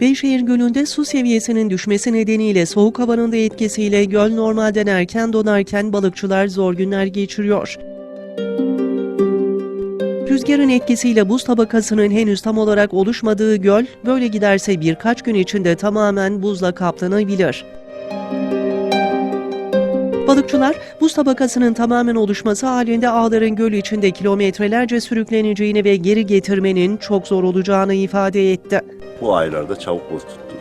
Beyşehir Gölü'nde su seviyesinin düşmesi nedeniyle soğuk havanın da etkisiyle göl normalden erken donarken balıkçılar zor günler geçiriyor. Rüzgarın etkisiyle buz tabakasının henüz tam olarak oluşmadığı göl, böyle giderse birkaç gün içinde tamamen buzla kaplanabilir. Balıkçılar buz tabakasının tamamen oluşması halinde ağların göl içinde kilometrelerce sürükleneceğini ve geri getirmenin çok zor olacağını ifade etti. Bu aylarda çabuk buz tuttu.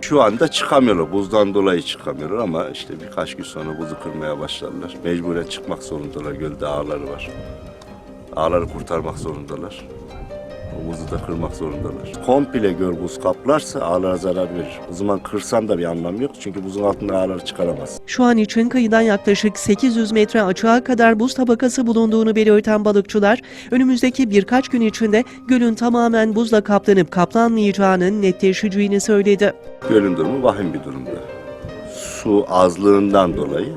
Şu anda çıkamıyorlar. Buzdan dolayı çıkamıyorlar ama işte birkaç gün sonra buzu kırmaya başlarlar. Mecburen çıkmak zorundalar. Gölde ağları var. Ağları kurtarmak zorundalar. O buzu da kırmak zorundalar. Komple göl buz kaplarsa ağlara zarar verir. O zaman kırsan da bir anlamı yok. Çünkü buzun altında ağları çıkaramaz. Şu an için kıyıdan yaklaşık 800 metre açığa kadar buz tabakası bulunduğunu belirten balıkçılar, önümüzdeki birkaç gün içinde gölün tamamen buzla kaplanıp kaplanmayacağının netleşeceğini söyledi. Gölün durumu vahim bir durumda. Su azlığından dolayı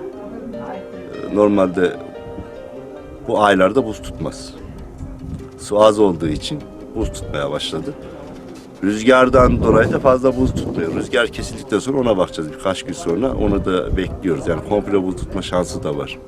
e, normalde bu aylarda buz tutmaz. Su az olduğu için buz tutmaya başladı. Rüzgardan dolayı da fazla buz tutmuyor. Rüzgar kesildikten sonra ona bakacağız birkaç gün sonra. Onu da bekliyoruz. Yani komple buz tutma şansı da var.